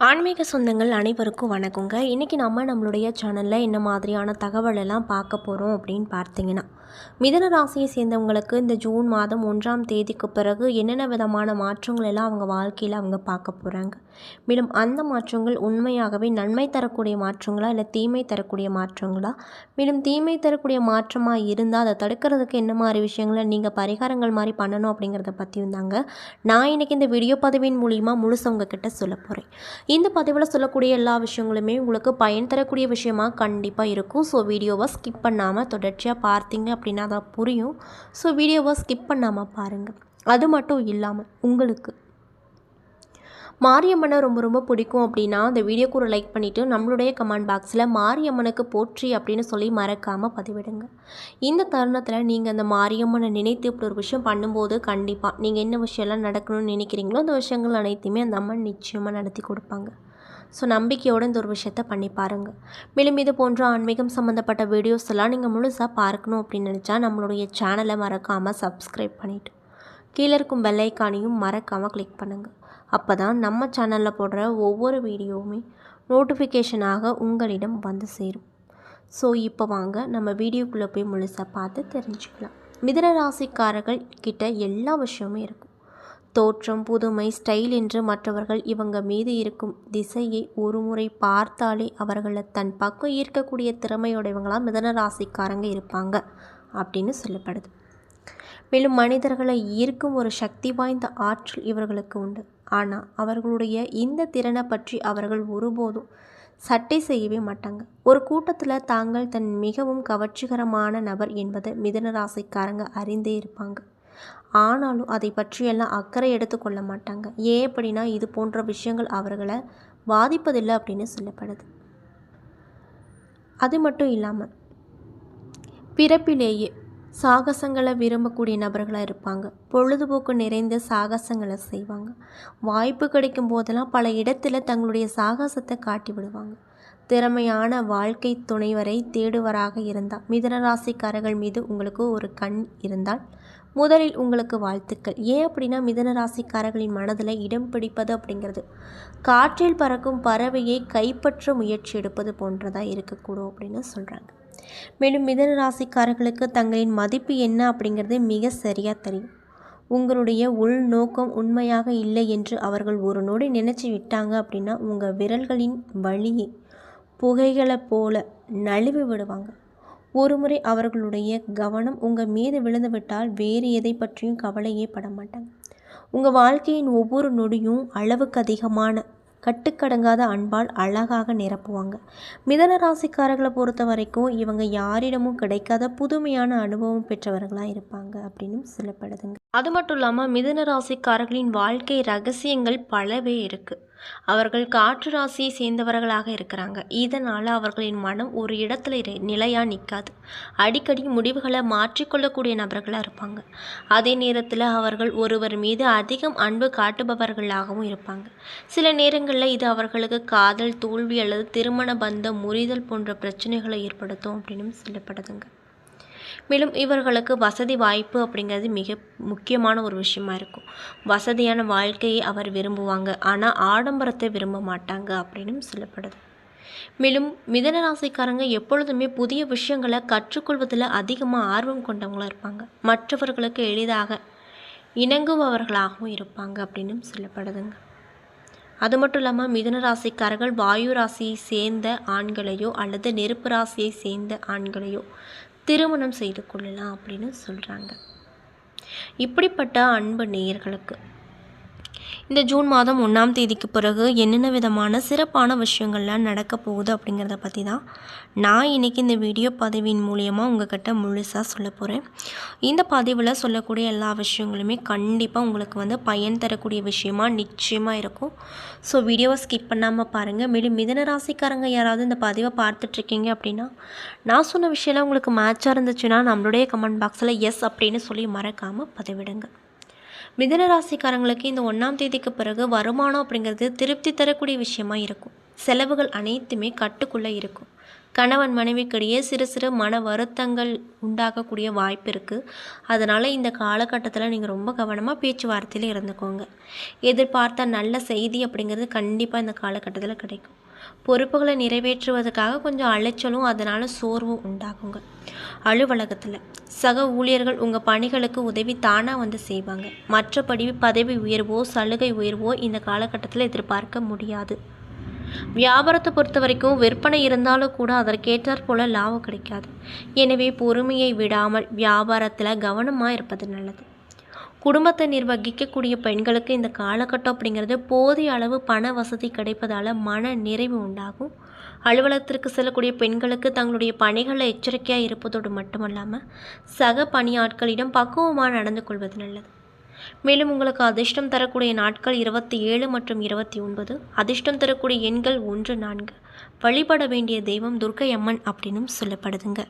ஆன்மீக சொந்தங்கள் அனைவருக்கும் வணக்கங்க. இன்றைக்கி நம்ம நம்மளுடைய சேனலில் என்ன மாதிரியான தகவல் எல்லாம் பார்க்க போகிறோம் அப்படின்னு பார்த்தீங்கன்னா மிதன ராசியை சேர்ந்தவங்களுக்கு இந்த ஜூன் மாதம் ஒன்றாம் தேதிக்கு பிறகு என்னென்ன விதமான மாற்றங்கள் எல்லாம் அவங்க வாழ்க்கையில் அவங்க பார்க்க போகிறாங்க மேலும் அந்த மாற்றங்கள் உண்மையாகவே நன்மை தரக்கூடிய மாற்றங்களா இல்லை தீமை தரக்கூடிய மாற்றங்களா? மேலும் தீமை தரக்கூடிய மாற்றமாக இருந்தால் அதை தடுக்கிறதுக்கு என்ன மாதிரி விஷயங்களை நீங்கள் பரிகாரங்கள் மாதிரி பண்ணணும் அப்படிங்கிறத பற்றியும் தாங்க நான் இன்றைக்கி இந்த வீடியோ பதிவின் மூலிமா முழுசு உங்ககிட்ட சொல்ல போகிறேன் இந்த பதிவில் சொல்லக்கூடிய எல்லா விஷயங்களுமே உங்களுக்கு பயன் தரக்கூடிய விஷயமா கண்டிப்பாக இருக்கும். ஸோ வீடியோவை ஸ்கிப் பண்ணாமல் தொடர்ச்சியாக பார்த்தீங்க அப்படின்னா தான் புரியும். ஸோ வீடியோவை ஸ்கிப் பண்ணாமல் பாருங்கள் அது மட்டும் இல்லாமல் உங்களுக்கு மாரியம்மனை ரொம்ப ரொம்ப பிடிக்கும் அப்படின்னா அந்த வீடியோக்கு ஒரு லைக் பண்ணிவிட்டு நம்மளுடைய கமெண்ட் பாக்ஸில் மாரியம்மனுக்கு போற்றி அப்படின்னு சொல்லி மறக்காமல் பதிவிடுங்க. இந்த தருணத்தில் நீங்கள் அந்த மாரியம்மனை நினைத்து இப்படி ஒரு விஷயம் பண்ணும்போது கண்டிப்பாக நீங்கள் என்ன விஷயம்லாம் நடக்கணும்னு நினைக்கிறீங்களோ அந்த விஷயங்கள் அனைத்தையுமே அந்த அம்மன் நிச்சயமாக நடத்தி கொடுப்பாங்க. ஸோ நம்பிக்கையோடு இந்த ஒரு விஷயத்த பண்ணி பாருங்கள் மேலும் இது போன்ற ஆன்மீகம் சம்மந்தப்பட்ட வீடியோஸ் எல்லாம் நீங்கள் முழுசாக பார்க்கணும் அப்படின்னு நினச்சா நம்மளுடைய சேனலை மறக்காமல் சப்ஸ்கிரைப் பண்ணிவிட்டு கீழே இருக்கும் பெல்லைக்கானையும் மறக்காமல் கிளிக் பண்ணுங்கள் அப்போ தான் நம்ம சேனலில் போடுற ஒவ்வொரு வீடியோவுமே நோட்டிஃபிகேஷனாக உங்களிடம் வந்து சேரும். ஸோ இப்போ வாங்க நம்ம வீடியோக்குள்ளே போய் முழுசாக பார்த்து தெரிஞ்சுக்கலாம். மிதன ராசிக்காரர்கள் கிட்ட எல்லா விஷயமும் இருக்கும். தோற்றம் புதுமை ஸ்டைல் என்று மற்றவர்கள் இவங்க மீது இருக்கும் திசையை ஒரு முறை பார்த்தாலே அவர்களை தன் பக்கம் ஈர்க்கக்கூடிய திறமையுடையவங்களாம் மிதன ராசிக்காரங்க இருப்பாங்க அப்படின்னு சொல்லப்படுது. மேலும் மனிதர்களை ஈர்க்கும் ஒரு சக்தி வாய்ந்த ஆற்றல் இவர்களுக்கு உண்டு. ஆனால் அவர்களுடைய இந்த திறனை பற்றி அவர்கள் ஒருபோதும் சட்டை செய்யவே மாட்டாங்க. ஒரு கூட்டத்தில் தாங்கள் தன் மிகவும் கவர்ச்சிகரமான நபர் என்பதை மிதனராசைக்காரங்க அறிந்தே இருப்பாங்க. ஆனாலும் அதை பற்றியெல்லாம் அக்கறை எடுத்துக்கொள்ள மாட்டாங்க. ஏன் அப்படின்னா இது போன்ற விஷயங்கள் அவர்களை பாதிப்பதில்லை அப்படின்னு சொல்லப்படுது. அது மட்டும் இல்லாமல் பிறப்பிலேயே சாகசங்களை விரும்பக்கூடிய நபர்களாக இருப்பாங்க. பொழுதுபோக்கு நிறைந்த சாகசங்களை செய்வாங்க. வாய்ப்பு கிடைக்கும் போதெல்லாம் பல இடத்துல தங்களுடைய சாகசத்தை காட்டி விடுவாங்க. திறமையான வாழ்க்கை துணைவரை தேடுவராக இருந்தால் மிதனராசிக்காரர்கள் மீது உங்களுக்கு ஒரு கண் இருந்தால் முதலில் உங்களுக்கு வாழ்த்துக்கள். ஏன் அப்படின்னா மிதன ராசிக்காரர்களின் மனதில் இடம் பிடிப்பது அப்படிங்கிறது. காற்றில் பறக்கும் பறவையை கைப்பற்ற முயற்சி எடுப்பது போன்றதாக இருக்கக்கூடும் அப்படின்னு சொல்கிறாங்க மேலும் மிதன ராசிக்காரர்களுக்கு தங்களின் மதிப்பு என்ன அப்படிங்கிறது மிக சரியாக தெரியும். உங்களுடைய உள்நோக்கம் உண்மையாக இல்லை என்று அவர்கள் ஒரு நொடி நினச்சி விட்டாங்க அப்படின்னா உங்கள் விரல்களின் வழியை புகைகளை போல நழுவி விடுவாங்க. ஒருமுறை அவர்களுடைய கவனம் உங்கள் மீது விழுந்து விட்டால் வேறு எதை பற்றியும் கவலையே பட மாட்டாங்க. உங்கள் வாழ்க்கையின் ஒவ்வொரு நொடியும் அளவுக்கு அதிகமான கட்டுக்கடங்காத அன்பால் அழகாக நிரப்புவாங்க. மிதன ராசிக்காரர்களை பொறுத்த வரைக்கும் இவங்க யாரிடமும் கிடைக்காத புதுமையான அனுபவம் பெற்றவர்களாக இருப்பாங்க அப்படின்னு சொல்லப்படுதுங்க. அது மட்டும் இல்லாமல் மிதன ராசிக்காரர்களின் வாழ்க்கை ரகசியங்கள் பலவே இருக்குது அவர்கள் காற்று ராசியை சேர்ந்தவர்களாக இருக்கிறாங்க. இதனால் அவர்களின் மனம் ஒரு இடத்துல நிலையாக நிற்காது அடிக்கடி முடிவுகளை மாற்றிக்கொள்ளக்கூடிய நபர்களாக இருப்பாங்க. அதே நேரத்தில் அவர்கள் ஒருவர் மீது அதிகம் அன்பு காட்டுபவர்களாகவும் இருப்பாங்க. சில நேரங்களில் இது அவர்களுக்கு காதல் தோல்வி அல்லது திருமண பந்தம் முறிதல் போன்ற பிரச்சனைகளை ஏற்படுத்தும் அப்படின்னு சொல்லப்படுதுங்க. மேலும் இவர்களுக்கு வசதி வாய்ப்பு அப்படிங்கிறது மிக முக்கியமான ஒரு விஷயமா இருக்கும். வசதியான வாழ்க்கையை அவர் விரும்புவாங்க. ஆனால் ஆடம்பரத்தை விரும்ப மாட்டாங்க அப்படின்னு சொல்லப்படுது. மேலும் மிதன ராசிக்காரங்க எப்பொழுதுமே புதிய விஷயங்களை கற்றுக்கொள்வதில் அதிகமாக ஆர்வம் கொண்டவங்களாக இருப்பாங்க. மற்றவர்களுக்கு எளிதாக இணங்குபவர்களாகவும் இருப்பாங்க அப்படின்னு சொல்லப்படுதுங்க. அது மட்டும் இல்லாமல் மிதுன ராசிக்காரர்கள் வாயு ராசியை சேர்ந்த ஆண்களையோ அல்லது நெருப்பு ராசியை சேர்ந்த ஆண்களையோ திருமணம் செய்து கொள்ளலாம் அப்படின்னு சொல்கிறாங்க இப்படிப்பட்ட அன்பு நேயர்களுக்கு இந்த ஜூன் மாதம் ஒன்றாம் தேதிக்கு பிறகு என்னென்ன விதமான சிறப்பான விஷயங்கள்லாம் நடக்க போகுது அப்படிங்கிறத பற்றி தான் நான் இன்றைக்கி இந்த வீடியோ பதிவின் மூலியமாக உங்கள்கிட்ட முழுசாக சொல்ல போகிறேன் இந்த பதிவில் சொல்லக்கூடிய எல்லா விஷயங்களுமே கண்டிப்பாக உங்களுக்கு வந்து பயன் தரக்கூடிய விஷயமாக நிச்சயமாக இருக்கும். ஸோ வீடியோவை ஸ்கிப் பண்ணாமல் பாருங்கள் மேலும் மிதன ராசிக்காரங்க யாராவது இந்த பதிவை பார்த்துட்ருக்கீங்க அப்படின்னா நான் சொன்ன விஷயம்லாம் உங்களுக்கு மேட்சாக இருந்துச்சுன்னா நம்மளுடைய கமெண்ட் பாக்ஸில் எஸ் அப்படின்னு சொல்லி மறக்காமல் பதிவிடுங்க. மிதன ராசிக்காரங்களுக்கு இந்த ஒன்றாம் தேதிக்கு பிறகு வருமானம் அப்படிங்கிறது திருப்தி தரக்கூடிய விஷயமா இருக்கும். செலவுகள் அனைத்துமே கட்டுக்குள்ளே இருக்கும். கணவன் மனைவிக்கிடையே சிறு சிறு மன வருத்தங்கள் உண்டாகக்கூடிய வாய்ப்பு இருக்குது அதனால் இந்த காலகட்டத்தில் நீங்கள் ரொம்ப கவனமாக பேச்சுவார்த்தையில் இருந்துக்கோங்க. எதிர்பார்த்த நல்ல செய்தி அப்படிங்கிறது கண்டிப்பாக இந்த காலகட்டத்தில் கிடைக்கும். பொறுப்புகளை நிறைவேற்றுவதற்காக கொஞ்சம் அலைச்சலும் அதனால் சோர்வும் உண்டாகுங்க. அலுவலகத்தில் சக ஊழியர்கள் உங்கள் பணிகளுக்கு உதவி தானாக வந்து செய்வாங்க. மற்றபடி பதவி உயர்வோ சலுகை உயர்வோ இந்த காலகட்டத்தில் எதிர்பார்க்க முடியாது. வியாபாரத்தை பொறுத்த வரைக்கும் விற்பனை இருந்தாலும் கூட அதற்கேற்றாற் போல லாபம் கிடைக்காது. எனவே பொறுமையை விடாமல் வியாபாரத்தில் கவனமாக இருப்பது நல்லது. குடும்பத்தை நிர்வகிக்கக்கூடிய பெண்களுக்கு இந்த காலகட்டம் அப்படிங்கிறது போதிய அளவு பண வசதி கிடைப்பதால் மன நிறைவு உண்டாகும். அலுவலகத்திற்கு செல்லக்கூடிய பெண்களுக்கு தங்களுடைய பணிகளில் எச்சரிக்கையாக இருப்பதோடு மட்டுமல்லாமல் சக பணியாட்களிடம் பக்குவமாக நடந்து கொள்வது நல்லது. மேலும் உங்களுக்கு அதிர்ஷ்டம் தரக்கூடிய நாட்கள் இருபத்தி ஏழு மற்றும் இருபத்தி ஒன்பது அதிர்ஷ்டம் தரக்கூடிய எண்கள் ஒன்று நான்கு. வழிபட வேண்டிய தெய்வம் துர்க்கை அம்மன் அப்படின்னும் சொல்லப்படுதுங்க.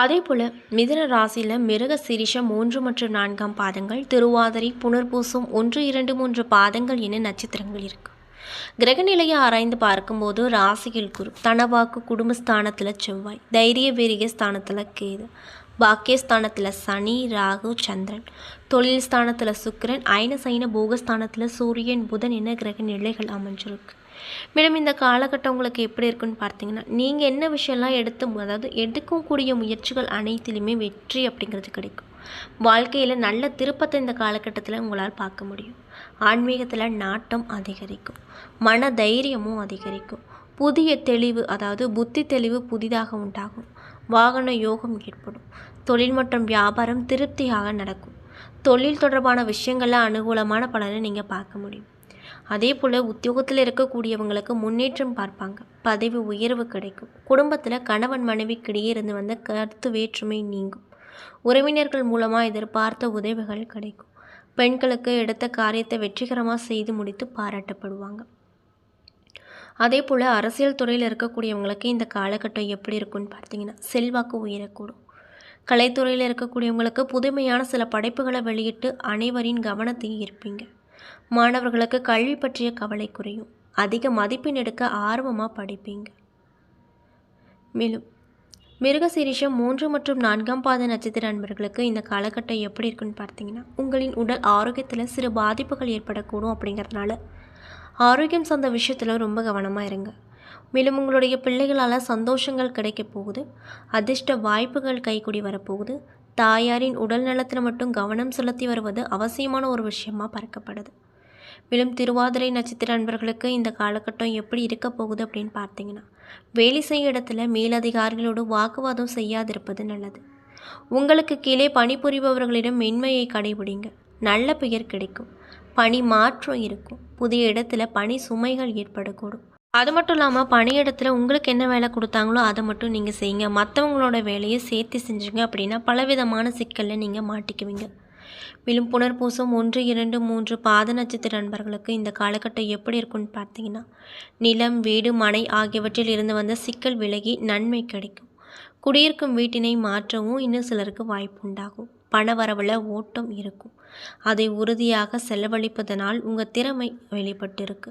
அதே போல் மிதுன ராசியில் மிருக சிரிஷம் மூன்று மற்றும் நான்காம் பாதங்கள் திருவாதிரை புனர்பூசம் ஒன்று இரண்டு மூன்று பாதங்கள் என நட்சத்திரங்கள் இருக்கு. கிரகநிலையை ஆராய்ந்து பார்க்கும்போது ராசியில் குரு தனவாக்கு குடும்பஸ்தானத்தில் செவ்வாய் தைரிய வீரிய ஸ்தானத்தில் கேது பாக்கியஸ்தானத்தில் சனி ராகு சந்திரன் தொழில் ஸ்தானத்தில் சுக்கரன் ஐன சைன போகஸ்தானத்தில் சூரியன் புதன் என கிரக நிலைகள் அமைஞ்சிருக்கு. மேடம் இந்த காலகட்டம் உங்களுக்கு எப்படி இருக்குன்னு பார்த்தீங்கன்னா நீங்கள் என்ன விஷயம்லாம் எடுத்து அதாவது எடுக்கக்கூடிய முயற்சிகள் அனைத்திலுமே வெற்றி அப்படிங்கிறது கிடைக்கும். வாழ்க்கையில் நல்ல திருப்பத்தை இந்த காலகட்டத்தில் உங்களால் பார்க்க முடியும். ஆன்மீகத்தில் நாட்டம் அதிகரிக்கும். மன தைரியமும் அதிகரிக்கும். புதிய தெளிவு அதாவது புத்தி தெளிவு புதிதாக உண்டாகும். வாகன யோகம் ஏற்படும். தொழில் மற்றும் வியாபாரம் திருப்தியாக நடக்கும். தொழில் தொடர்பான விஷயங்களில் அனுகூலமான பலனை நீங்கள் பார்க்க முடியும். அதே போல் உத்தியோகத்தில் இருக்கக்கூடியவங்களுக்கு முன்னேற்றம் பார்ப்பாங்க. பதவி உயர்வு கிடைக்கும். குடும்பத்தில் கணவன் மனைவிக்கிடையே இருந்து வந்த கருத்து வேற்றுமை நீங்கும். உறவினர்கள் மூலமாக எதிர்பார்த்த உதவிகள் கிடைக்கும். பெண்களுக்கு எடுத்த காரியத்தை வெற்றிகரமாக செய்து முடித்து பாராட்டப்படுவாங்க. அதே போல் அரசியல் துறையில் இருக்கக்கூடியவங்களுக்கு இந்த காலகட்டம் எப்படி இருக்குன்னு பார்த்தீங்கன்னா செல்வாக்கு உயரக்கூடும். கலைத்துறையில் இருக்கக்கூடியவங்களுக்கு புதுமையான சில படைப்புகளை வெளியிட்டு அனைவரின் கவனத்தை ஈர்ப்பீங்க. மாணவர்களுக்கு கல்வி பற்றிய கவலை குறையும். அதிக மதிப்பெண் எடுக்க ஆர்வமாக படிப்பீங்க. மேலும் மிருகசீரிஷம் மூன்று மற்றும் நான்காம் பாத நட்சத்திர அன்பர்களுக்கு இந்த காலகட்டம் எப்படி இருக்குன்னு பார்த்தீங்கன்னா உங்களின் உடல் ஆரோக்கியத்தில் சிறு பாதிப்புகள் ஏற்படக்கூடும் அப்படிங்கிறதுனால ஆரோக்கியம் சார்ந்த விஷயத்தில் ரொம்ப கவனமாக இருங்க. மேலும் உங்களுடைய பிள்ளைகளால் சந்தோஷங்கள் கிடைக்க போகுது. அதிர்ஷ்ட வாய்ப்புகள் கைக்குடி வரப்போகுது. தாயாரின் உடல் நலத்தில் மட்டும் கவனம் செலுத்தி வருவது அவசியமான ஒரு விஷயமா பார்க்கப்படுது. மேலும் திருவாதிரை நட்சத்திர அன்பர்களுக்கு இந்த காலகட்டம் எப்படி இருக்க போகுது அப்படின்னு பார்த்தீங்கன்னா வேலை செய்ய இடத்துல மேலதிகாரிகளோடு வாக்குவாதம் செய்யாதிருப்பது நல்லது. உங்களுக்கு கீழே பணிபுரிபவர்களிடம் மென்மையை கடைபிடிங்க. நல்ல பெயர் கிடைக்கும். பணி மாற்றம் இருக்கும். புதிய இடத்துல பணி சுமைகள் ஏற்படக்கூடும். அது மட்டும் இல்லாமல் பணியிடத்தில் உங்களுக்கு என்ன வேலை கொடுத்தாங்களோ அதை மட்டும் நீங்கள் செய்யுங்க. மற்றவங்களோட வேலையை சேர்த்து செஞ்சுங்க அப்படின்னா பலவிதமான சிக்கலில் நீங்கள் மாட்டிக்குவீங்க. மேலும் புனர்பூசம் ஒன்று இரண்டு மூன்று பாத நட்சத்திர நண்பர்களுக்கு இந்த காலகட்டம் எப்படி இருக்கும்னு பார்த்தீங்கன்னா நிலம் வீடு மனை ஆகியவற்றில் இருந்து வந்த சிக்கல் விலகி நன்மை கிடைக்கும். குடியிருக்கும் வீட்டினை மாற்றவும் இன்னும் சிலருக்கு வாய்ப்பு உண்டாகும். பண வரவில் ஓட்டம் இருக்கும். அதை உறுதியாக செலவழிப்பதனால் உங்கள் திறமை வெளிப்பட்டிருக்கு.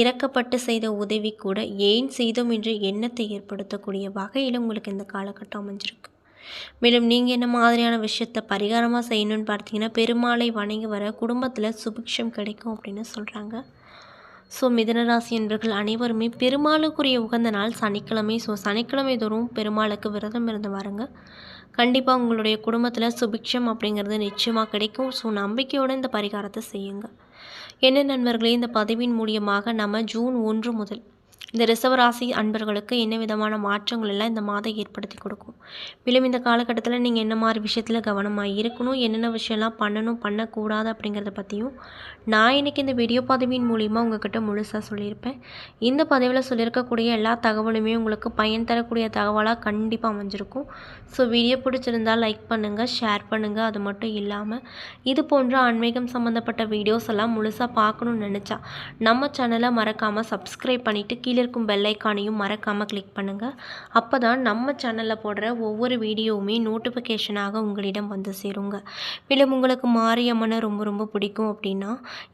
இறக்கப்பட்டு செய்த உதவி கூட ஏன் செய்தோம் என்று எண்ணத்தை ஏற்படுத்தக்கூடிய வகையில் உங்களுக்கு இந்த காலகட்டம் அமைஞ்சிருக்கு. மேலும் நீங்கள் என்ன மாதிரியான விஷயத்தை பரிகாரமாக செய்யணும்னு பார்த்தீங்கன்னா பெருமாளை வணங்கி வர குடும்பத்தில் சுபிக்ஷம் கிடைக்கும் அப்படின்னு சொல்கிறாங்க ஸோ மிதனராசி என்பர்கள் அனைவருமே பெருமாளுக்குரிய உகந்த நாள் சனிக்கிழமை. ஸோ சனிக்கிழமை தோறும் பெருமாளுக்கு விரதம் இருந்து வாருங்க. கண்டிப்பாக உங்களுடைய குடும்பத்தில் சுபிக்ஷம் அப்படிங்கிறது நிச்சயமாக கிடைக்கும். ஸோ நம்பிக்கையோடு இந்த பரிகாரத்தை செய்யுங்க. என்ன நண்பர்களே இந்த பதிவின் மூலியமாக நம்ம ஜூன் ஒன்று முதல் இந்த ரிசவராசி அன்பர்களுக்கு என்ன விதமான மாற்றங்கள் எல்லாம் இந்த மாதம் ஏற்படுத்தி கொடுக்கும்? மேலும் இந்த காலகட்டத்தில் நீங்கள் என்ன மாதிரி விஷயத்தில் கவனமாக இருக்கணும்? என்னென்ன விஷயம்லாம் பண்ணணும்? பண்ணக்கூடாது அப்படிங்கிறத பற்றியும் நான் இன்றைக்கி இந்த வீடியோ பதவியின் மூலிமா உங்ககிட்ட முழுசாக சொல்லியிருப்பேன். இந்த பதவியில் சொல்லியிருக்கக்கூடிய எல்லா தகவலுமே உங்களுக்கு பயன் தரக்கூடிய தகவலாக கண்டிப்பாக அமைஞ்சிருக்கும். ஸோ வீடியோ பிடிச்சிருந்தால் லைக் பண்ணுங்கள் ஷேர் பண்ணுங்கள் அது மட்டும் இல்லாமல் இது போன்ற ஆன்மீகம் சம்மந்தப்பட்ட வீடியோஸ் எல்லாம் முழுசாக பார்க்கணுன்னு நினச்சா நம்ம சேனலை மறக்காமல் சப்ஸ்கிரைப் பண்ணிவிட்டு கீழே கீழே இருக்கும் பெல்லைக்கானையும் மறக்காமல் கிளிக் பண்ணுங்கள் அப்போ தான் நம்ம சேனலில் போடுற ஒவ்வொரு வீடியோவுமே நோட்டிஃபிகேஷனாக உங்களிடம் வந்து சேருங்க. மேலும் உங்களுக்கு மாரியம்மனை ரொம்ப ரொம்ப பிடிக்கும் அப்படின்னா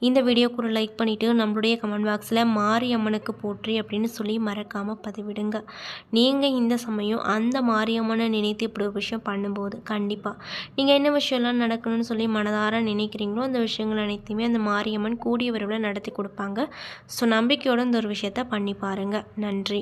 இந்த வீடியோக்கு ஒரு லைக் பண்ணிவிட்டு நம்மளுடைய கமெண்ட் பாக்ஸில் மாரியம்மனுக்கு போற்றி அப்படின்னு சொல்லி மறக்காமல் பதிவிடுங்க. நீங்கள் இந்த சமயம் அந்த மாரியம்மனை நினைத்து இப்படி ஒரு விஷயம் பண்ணும்போது கண்டிப்பாக நீங்கள் என்ன விஷயம்லாம் நடக்கணும்னு சொல்லி மனதார நினைக்கிறீங்களோ அந்த விஷயங்கள் அனைத்தையுமே அந்த மாரியம்மன் கூடிய விரைவில் நடத்தி கொடுப்பாங்க. ஸோ நம்பிக்கையோட இந்த ஒரு விஷயத்த பண்ணி பாருங்கள் நன்றி.